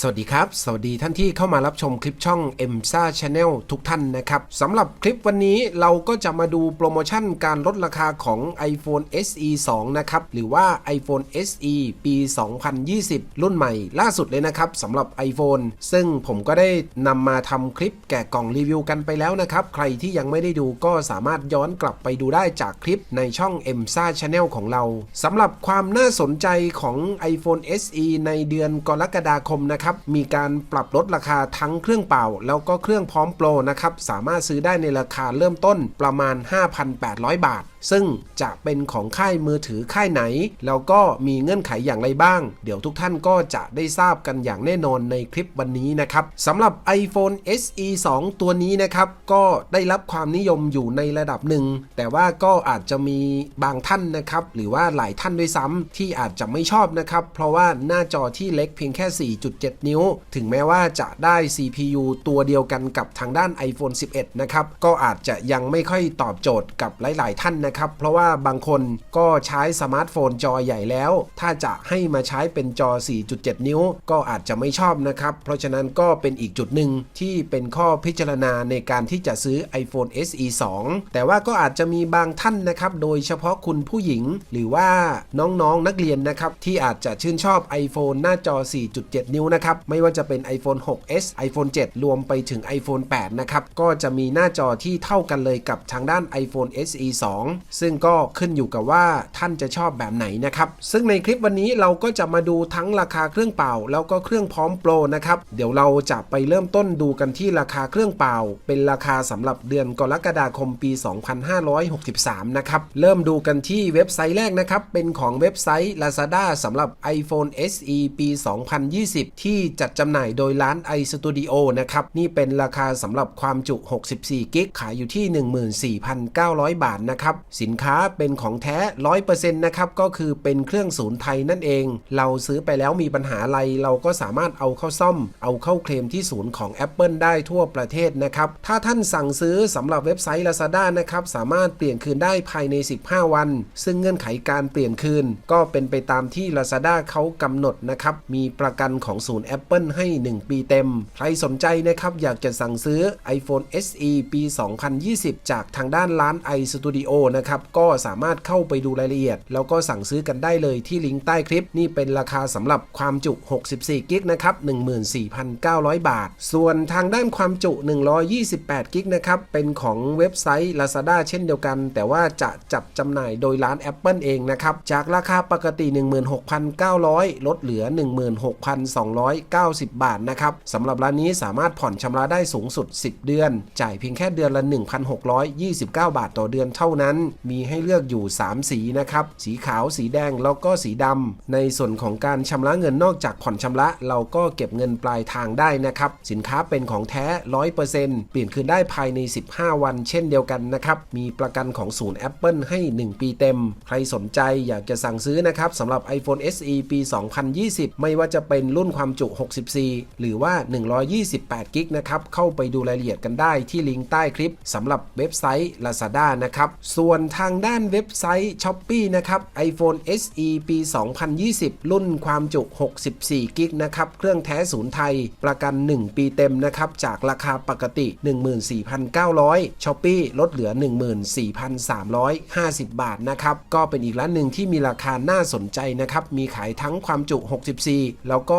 สวัสดีครับ สวัสดีท่านที่เข้ามารับชมคลิปช่อง m s a Channel ทุกท่านนะครับสำหรับคลิปวันนี้เราก็จะมาดูโปรโมชั่นการลดราคาของ iPhone SE 2 นะครับ หรือว่า iPhone SE ปี 2020 รุ่นใหม่ล่าสุดเลยนะครับสำหรับ iPhone ซึ่งผมก็ได้นำมาทำคลิปแกะกล่องรีวิวกันไปแล้วนะครับ ใครที่ยังไม่ได้ดูก็สามารถย้อนกลับไปดูได้จากคลิปในช่อง m s a Channel ของเราสำหรับความน่าสนใจของ iPhone SE ในเดือนกรกฎาคมนะครับมีการปรับลดราคาทั้งเครื่องเป่า แล้วก็เครื่องพร้อมโปรนะครับสามารถซื้อได้ในราคาเริ่มต้นประมาณ 5,800 บาท ซึ่งจะเป็นของค่ายมือถือค่ายไหน แล้วก็มีเงื่อนไขอย่างไรบ้าง เดี๋ยวทุกท่านก็จะได้ทราบกันอย่างแน่นอนในคลิปวันนี้นะครับสำหรับ iPhone SE 2 ตัวนี้นะครับ ก็ได้รับความนิยมอยู่ในระดับหนึ่ง แต่ว่าก็อาจจะมีบางท่านนะครับ หรือว่าหลายท่านด้วยซ้ำที่อาจจะไม่ชอบนะครับ เพราะว่าหน้าจอที่เล็กเพียงแค่ 4.7 นิ้ว ถึงแม้ว่าจะได้ CPU ตัวเดียวกันกับทางด้าน iPhone 11 นะครับ ก็อาจจะยังไม่ค่อยตอบโจทย์กับหลาย ๆ ท่านนะครับ เพราะว่าบางคนก็ใช้สมาร์ทโฟนจอใหญ่แล้ว ถ้าจะให้มาใช้เป็นจอ 4.7 นิ้ว ก็อาจจะไม่ชอบนะครับ เพราะฉะนั้นก็เป็นอีกจุดหนึ่งที่เป็นข้อพิจารณาในการที่จะซื้อ iPhone SE 2 แต่ว่าก็อาจจะมีบางท่านนะครับ โดยเฉพาะคุณผู้หญิง หรือว่าน้องๆนนักเรียนนะครับ ที่อาจจะชื่นชอบ iPhone หน้าจอ 4.7 นิ้วนะครับ ไม่ว่าจะเป็น iPhone 6s iPhone 7 รวมไปถึง iPhone 8 นะครับ ก็จะมีหน้าจอที่เท่ากันเลยกับทางด้าน iPhone SE 2ซึ่งก็ขึ้นอยู่กับว่าท่านจะชอบแบบไหนนะครับ ซึ่งในคลิปวันนี้เราก็จะมาดูทั้งราคาเครื่องเป่า แล้วก็เครื่องพร้อมโปรนะครับ เดี๋ยวเราจะไปเริ่มต้นดูกันที่ราคาเครื่องเป่า เป็นราคาสำหรับเดือนกรกฎาคมปี 2563 นะครับ เริ่มดูกันที่เว็บไซต์แรกนะครับ เป็นของเว็บไซต์ Lazada สำหรับ iPhone SE ปี 2020 ที่จัดจำหน่ายโดยร้าน iStudio นะครับ นี่เป็นราคาสำหรับความจุ 64 กิก ขายอยู่ที่ 14,900 บาทนะครับสินค้าเป็นของแท้100%นต์นะครับก็คือเป็นเครื่องศูนย์ไทยนั่นเอง เราซื้อไปแล้วมีปัญหาอะไร เราก็สามารถเอาเข้าซ่อม เอาเข้าเคลมที่ศูนย์ของ Apple ได้ทั่วประเทศนะครับ ถ้าท่านสั่งซื้อสำหรับเว็บไซต์ Lazada นะครับสามารถเปลี่ยนคืนได้ภายใน 15 วัน ซึ่งเงื่อนไขการเปลี่ยนคืน ก็เป็นไปตามที่ Lazada เขากำหนดนะครับมีประกันของศูนย์ Apple ให้ 1 ปีเต็ม ใครสนใจนะครับอยากจะสั่งซื้อ iPhone SE ปี 2020 จากทางด้านร้าน iStudio นะครับ ก็สามารถเข้าไปดูรายละเอียด แล้วก็สั่งซื้อกันได้เลยที่ลิงก์ใต้คลิป นี่เป็นราคาสำหรับความจุ 64 กิกนะครับ 14,900 บาท ส่วนทางด้านความจุ 128 กิกนะครับ เป็นของเว็บไซต์ Lazada เช่นเดียวกัน แต่ว่าจะจัดจำหน่ายโดยร้าน Apple เองนะครับ จากราคาปกติ 16,900 ลดเหลือ 16,290 บาทนะครับสำหรับร้านนี้สามารถผ่อนชำระได้สูงสุด 10 เดือน จ่ายเพียงแค่เดือนละ 1,629 บาทต่อเดือนเท่านั้นมีให้เลือกอยู่ 3 สีนะครับ สีขาว สีแดง แล้วก็สีดำในส่วนของการชำระเงินนอกจากผ่อนชำระ เราก็เก็บเงินปลายทางได้นะครับ สินค้าเป็นของแท้ 100%เปลี่ยนคืนได้ภายใน 15 วัน เช่นเดียวกันนะครับ มีประกันของศูนย์ Apple ให้ 1 ปีเต็ม ใครสนใจอยากจะสั่งซื้อนะครับสำหรับ iPhone SE ปี 2020 ไม่ว่าจะเป็นรุ่นความจุ 64 หรือว่า 128 กิกนะครับ เข้าไปดูรายละเอียดกันได้ที่ลิงก์ใต้คลิปสำหรับเว็บไซต์ Lazada นะครับ ส่วนทางด้านเว็บไซต์ Shopee นะครับ iPhone SE ปี 2020 รุ่นความจุ 64 กิกนะครับ เครื่องแท้ศูนย์ไทย ประกัน 1 ปีเต็มนะครับ จากราคาปกติ 14,900 Shopee ลดเหลือ 14,350 บาทนะครับ ก็เป็นอีกร้านหนึ่งที่มีราคาน่าสนใจนะครับ มีขายทั้งความจุ 64 แล้วก็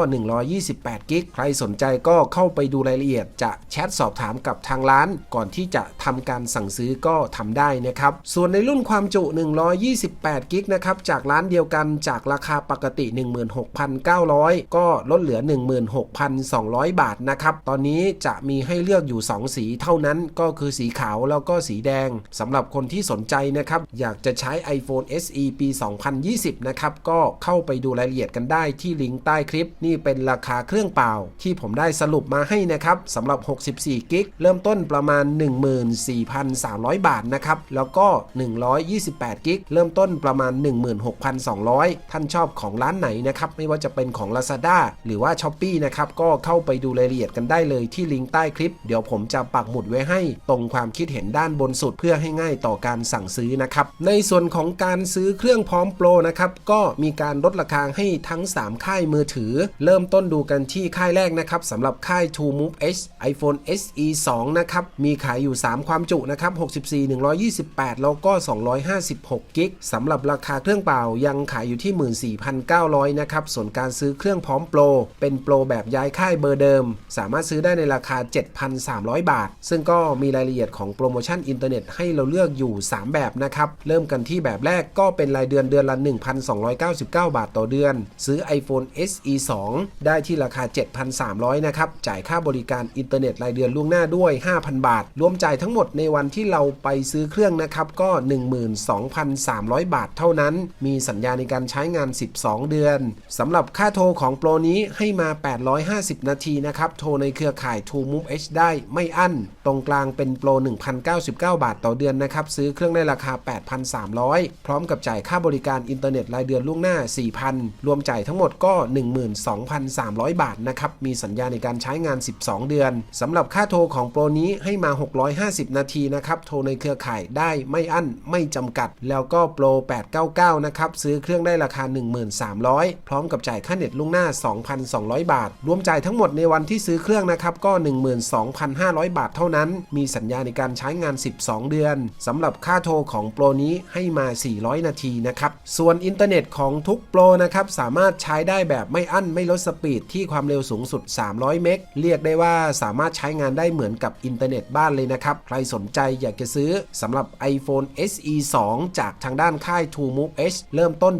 128 กิก ใครสนใจก็เข้าไปดูรายละเอียด จะแชทสอบถามกับทางร้าน ก่อนที่จะทำการสั่งซื้อก็ทำได้นะครับ ส่วนในรุ่นความจุ 128 กิกนะครับ จากร้านเดียวกันจากราคาปกติ 16,900 ก็ลดเหลือ 16,200 บาทนะครับ ตอนนี้จะมีให้เลือกอยู่ 2 สีเท่านั้นก็คือสีขาวแล้วก็สีแดงสำหรับคนที่สนใจนะครับ อยากจะใช้ iPhone SE ปี 2020 นะครับ ก็เข้าไปดูรายละเอียดกันได้ที่ลิงก์ใต้คลิป นี่เป็นราคาเครื่องเปล่า ที่ผมได้สรุปมาให้นะครับสำหรับ 64 กิกเริ่มต้นประมาณ 14,300 บาทนะครับแล้วก็128 กิก เริ่มต้นประมาณ 16,200 ท่านชอบของร้านไหนนะครับ ไม่ว่าจะเป็นของ Lazada หรือว่า s h อ p e e นะครับ ก็เข้าไปดูรายละเอียดกันได้เลยที่ลิงก์ใต้คลิป เดี๋ยวผมจะปักหมุดไว้ให้ตรงความคิดเห็นด้านบนสุดเพื่อให้ง่ายต่อการสั่งซื้อนะครับ ในส่วนของการซื้อเครื่องพร้อมโปรนะครับ ก็มีการลดราคาให้ทั้ง 3 ค่ายมือถือ เริ่มต้นดูกันที่ค่ายแรกนะครับสำหรับค่าย True Move H iPhone SE 2 นะครับ มีขายอยู่ 3 ความจุนะครับ 64 128 แล้วก็ 256 กิกสำหรับราคาเครื่องเปล่ายังขายอยู่ที่ 14,900 นะครับ ส่วนการซื้อเครื่องพร้อมโปร เป็นโปรแบบย้ายค่ายเบอร์เดิม สามารถซื้อได้ในราคา 7,300 บาท ซึ่งก็มีรายละเอียดของโปรโมชั่นอินเทอร์เน็ตให้เราเลือกอยู่ 3 แบบนะครับ เริ่มกันที่แบบแรกก็เป็นรายเดือนเดือนละ 1,299 บาทต่อเดือน ซื้อ iPhone SE 2 ได้ที่ราคา 7,300 นะครับ จ่ายค่าบริการอินเทอร์เน็ตรายเดือนล่วงหน้าด้วย 5,000 บาท รวมจ่ายทั้งหมดในวันที่เราไปซื้อเครื่องนะครับก็12,300 บาทเท่านั้น มีสัญญาในการใช้งาน 12 เดือนสำหรับค่าโทรของโปรนี้ให้มา 850 นาทีนะครับ โทรในเครือข่าย True Move H ได้ไม่อั้น ตรงกลางเป็นโปร 1,099 บาทต่อเดือนนะครับ ซื้อเครื่องได้ราคา 8,300 พร้อมกับจ่ายค่าบริการอินเทอร์เน็ตรายเดือนล่วงหน้า 4,000 รวมจ่ายทั้งหมดก็ 12,300 บาทนะครับ มีสัญญาในการใช้งาน 12 เดือนสำหรับค่าโทรของโปรนี้ให้มา 650 นาทีนะครับ โทรในเครือข่ายได้ไม่อั้นไม่จำกัด แล้วก็โปร 899 นะครับ ซื้อเครื่องได้ราคา 1300 พร้อมกับจ่ายค่าเน็ตล่วงหน้า 2,200 บาท รวมจ่ายทั้งหมดในวันที่ซื้อเครื่องนะครับก็ 12,500 บาทเท่านั้น มีสัญญาในการใช้งาน 12 เดือนสำหรับค่าโทรของโปรนี้ให้มา 400 นาทีนะครับ ส่วนอินเทอร์เน็ตของทุกโปรนะครับสามารถใช้ได้แบบไม่อั้นไม่ลดสปีดที่ความเร็วสูงสุด 300 เมก เรียกได้ว่าสามารถใช้งานได้เหมือนกับอินเทอร์เน็ตบ้านเลยนะครับ ใครสนใจอยากจะซื้อสำหรับ iPhone SE 2จากทางด้านค่าย True Move H เริ่มต้น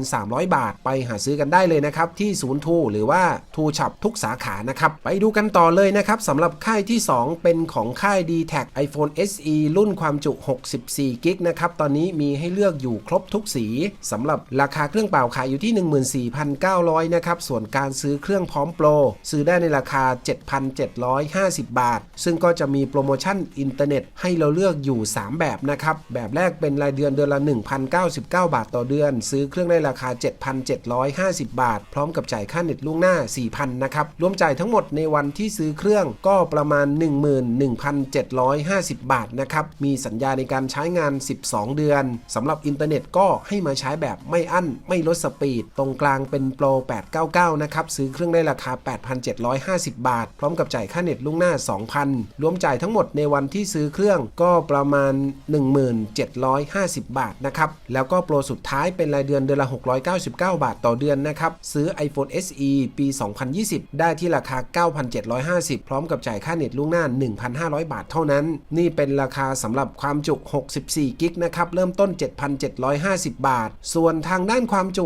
7,300 บาท ไปหาซื้อกันได้เลยนะครับที่ศูนย์ทูหรือว่าทูช็อปทุกสาขานะครับ ไปดูกันต่อเลยนะครับสำหรับค่ายที่ 2 เป็นของค่าย d t a c iPhone SE รุ่นความจุ 64กิกนะครับ ตอนนี้มีให้เลือกอยู่ครบทุกสีสำหรับราคาเครื่องเปล่าขายอยู่ที่ 14,900 นะครับ ส่วนการซื้อเครื่องพร้อมโปร ซื้อได้ในราคา 7,750 บาท ซึ่งก็จะมีโปรโมชั่นอินเทอร์เน็ตให้เราเลือกอยู่ 3 แบบนะครับแบบแรกเป็นรายเดือนเดือนละ 1,099 บาทต่อเดือน ซื้อเครื่องได้ราคา 7,750 บาท พร้อมกับจ่ายค่าเน็ตล่วงหน้า 4,000 นะครับ รวมจ่ายทั้งหมดในวันที่ซื้อเครื่องก็ประมาณ 11,750 บาทนะครับ มีสัญญาในการใช้งาน 12 เดือนสำหรับอินเทอร์เน็ตก็ให้มาใช้แบบไม่อั้น ไม่ลดสปีด ตรงกลางเป็นโปร 899 นะครับ ซื้อเครื่องได้ราคา 8,750 บาท พร้อมกับจ่ายค่าเน็ตล่วงหน้า 2,000 รวมจ่ายทั้งหมดในวันที่ซื้อเครื่องก็ประมาณ1750 บาทนะครับ แล้วก็โปรสุดท้ายเป็นรายเดือนเดือนละ 699 บาทต่อเดือนนะครับ ซื้อ iPhone SE ปี 2020 ได้ที่ราคา 9,750 พร้อมกับจ่ายค่าเน็ตล่วงหน้า 1,500 บาทเท่านั้น นี่เป็นราคาสำหรับความจุ 64 กิกนะครับ เริ่มต้น 7,750 บาท ส่วนทางด้านความจุ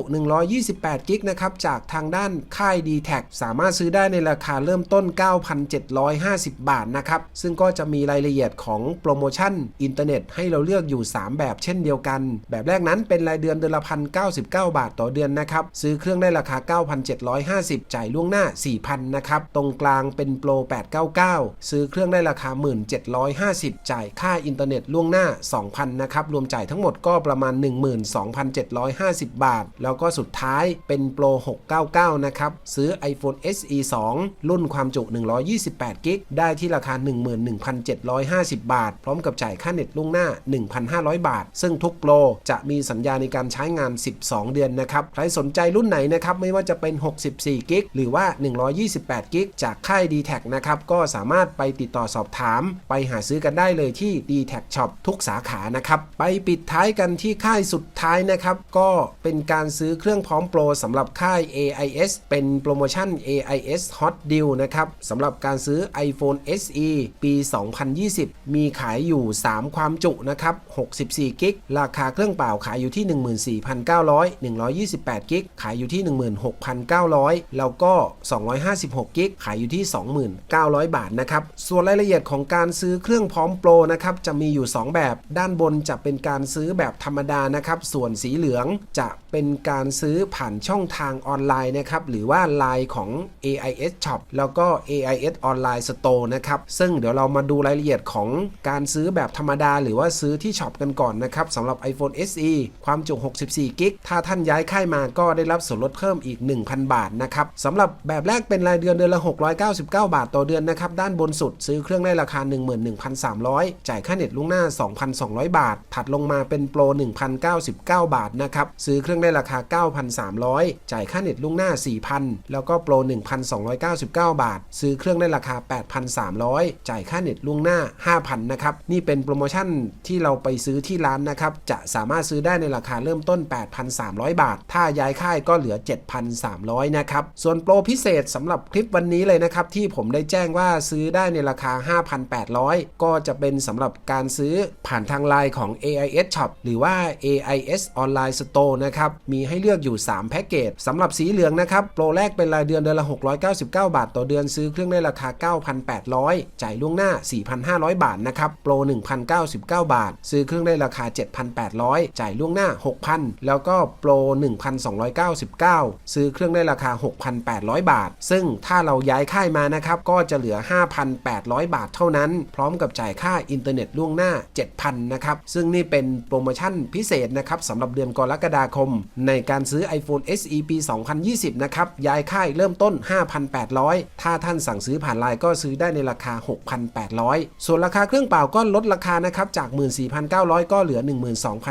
128 กิกนะครับ จากทางด้านค่าย d t แทสามารถซื้อได้ในราคาเริ่มต้น 9,750 บาทนะครับ ซึ่งก็จะมีรายละเอียดของโปรโมชั่นอินเทอร์เน็ตให้เราเลือกอยู่ 3 แบบเช่นเดียวกัน แบบแรกนั้นเป็นรายเดือนเดือนละพัน99บาทต่อเดือนนะครับ ซื้อเครื่องได้ราคา 9,750 จ่ายล่วงหน้า 4,000 นะครับ ตรงกลางเป็นโปร 899 ซื้อเครื่องได้ราคา 1,750 จ่ายค่าอินเทอร์เน็ตล่วงหน้า 2,000 นะครับ รวมจ่ายทั้งหมดก็ประมาณ 12,750 บาท แล้วก็สุดท้ายเป็นโปร 699 นะครับ ซื้อ iPhone SE 2 รุ่นความจุ 128 กิก ได้ที่ราคา 11,750 บาท พร้อมกับจ่ายค่าเน็ตล่วงหน้า1,500 บาท ซึ่งทุกโปรจะมีสัญญาในการใช้งาน 12 เดือนนะครับ ใครสนใจรุ่นไหนนะครับ ไม่ว่าจะเป็น 64 กิก หรือว่า 128 กิก จากค่าย d t แทนะครับ ก็สามารถไปติดต่อสอบถาม ไปหาซื้อกันได้เลยที่ d t แท Shop ทุกสาขานะครับ ไปปิดท้ายกันที่ค่ายสุดท้ายนะครับ ก็เป็นการซื้อเครื่องพร้อมโปรสำหรับค่าย AIS เป็นโปรโมชั่น AIS Hot Deal นะครับสำหรับการซื้อ iPhone SE ปี 2020 มีขายอยู่ 3 ความจุนะครับ64 กิก ราคาเครื่องเปล่าขายอยู่ที่ 14,900 128 กิก ขายอยู่ที่ 16,900 แล้วก็ 256 กิก ขายอยู่ที่ 29,000 บาทนะครับ ส่วนรายละเอียดของการซื้อเครื่องพร้อมโปรนะครับ จะมีอยู่ 2 แบบ ด้านบนจะเป็นการซื้อแบบธรรมดานะครับ ส่วนสีเหลืองจะ เป็นการซื้อผ่านช่องทางออนไลน์นะครับ หรือว่า Line ของ AIS Shop แล้วก็ AIS Online Store นะครับ ซึ่งเดี๋ยวเรามาดูรายละเอียดของการซื้อแบบธรรมดา หรือว่าซื้อที่ช็อปกันก่อนนะครับสำหรับ iPhone SE ความจุ 64 กิก ถ้าท่านย้ายค่ายมาก็ได้รับส่วนลดเพิ่มอีก 1,000 บาทนะครับสำหรับแบบแรกเป็นรายเดือนเดือนละ 699 บาทต่อเดือนนะครับ ด้านบนสุดซื้อเครื่องได้ราคา 11,300 จ่ายค่าเน็ตล่วงหน้า 2,200 บาท ถัดลงมาเป็นโปร 1,099 บาทนะครับ ซื้อเครื่องได้ราคา 9,300 จ่ายค่าเน็ตล่วงหน้า 4,000 แล้วก็โปร 1,299 บาท ซื้อเครื่องได้ราคา 8,300 จ่ายค่าเน็ตล่วงหน้า 5,000 นะครับ นี่เป็นโปรโมชั่นที่เราไปซื้อที่ร้านนะครับ จะสามารถซื้อได้ในราคาเริ่มต้น 8,300 บาท ถ้าย้ายค่ายก็เหลือ 7,300 นะครับ ส่วนโปรพิเศษสำหรับคลิปวันนี้เลยนะครับ ที่ผมได้แจ้งว่าซื้อได้ในราคา 5,800 ก็จะเป็นสำหรับการซื้อผ่านทางไลน์ของ AIS Shop หรือว่า AIS Online Store นะครับมีให้เลือกอยู่ 3 แพ็กเกจสำหรับสีเหลืองนะครับโปรแรกเป็นรายเดือนเดือนละ 699 บาท ต่อเดือนซื้อเครื่องได้ราคา 9,800 จ่ายล่วงหน้า 4,500 บาทนะครับโปร 1,099 บาท ซื้อเครื่องได้ราคา 7,800 จ่ายล่วงหน้า 6,000 แล้วก็โปร 1,299 ซื้อเครื่องได้ราคา 6,800 บาท ซึ่งถ้าเราย้ายค่ายมานะครับก็จะเหลือ 5,800 บาทเท่านั้น พร้อมกับจ่ายค่าอินเทอร์เน็ตล่วงหน้า 7,000 นะครับ ซึ่งนี่เป็นโปรโมชั่นพิเศษนะครับสำหรับเดือนกรกฎาคมในการซื้อ iPhone SE ปี 2020 นะครับ ย้ายค่ายเริ่มต้น 5,800 ถ้าท่านสั่งซื้อผ่านไลน์ก็ซื้อได้ในราคา 6,800 ส่วนราคาเครื่องเปล่าก็ลดราคานะครับ จาก 14,900 ก็เหลือ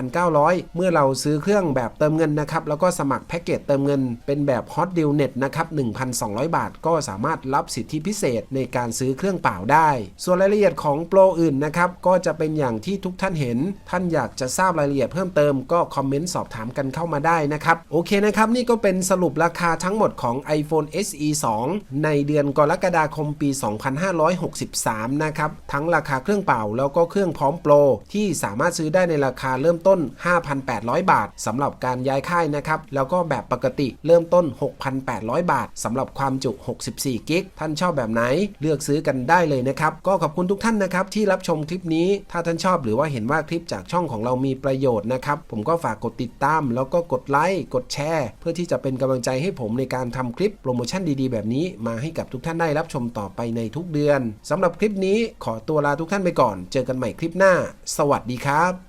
12,900 เมื่อเราซื้อเครื่องแบบเติมเงินนะครับ แล้วก็สมัครแพ็กเกจเติมเงิน เป็นแบบ Hot Deal Net นะครับ 1,200 บาท ก็สามารถรับสิทธิพิเศษในการซื้อเครื่องเปล่าได้ ส่วนรายละเอียดของโปรอื่นนะครับก็จะเป็นอย่างที่ทุกท่านเห็น ท่านอยากจะทราบรายละเอียดเพิ่มเติมก็คอมเมนต์สอบถามกันเข้ามาได้นะครับ โอเคนะครับ นี่ก็เป็นสรุปราคาทั้งหมดของ iPhone SE 2 ในเดือนกรกฎาคมปี 2563 นะครับ ทั้งราคาเครื่องเป่าแล้วก็เครื่องพร้อมโปร ที่สามารถซื้อได้ในราคาเริ่มต้น 5,800 บาทสำหรับการย้ายค่ายนะครับ แล้วก็แบบปกติเริ่มต้น 6,800 บาทสำหรับความจุ 64 กิก ท่านชอบแบบไหน เลือกซื้อกันได้เลยนะครับ ก็ขอบคุณทุกท่านนะครับที่รับชมคลิปนี้ ถ้าท่านชอบหรือว่าเห็นว่าคลิปจากช่องของเรามีประโยชน์นะครับ ผมก็ฝากกดติดตามแล้วก็กดไลค์กดแชร์ เพื่อที่จะเป็นกำลังใจให้ผมในการทำคลิปโปรโมชั่นดีๆ แบบนี้มาให้กับทุกท่านได้รับชมต่อไปในทุกเดือนสำหรับคลิปนี้ขอตัวลาทุกท่านไปก่อน เจอกันใหม่คลิปหน้า สวัสดีครับ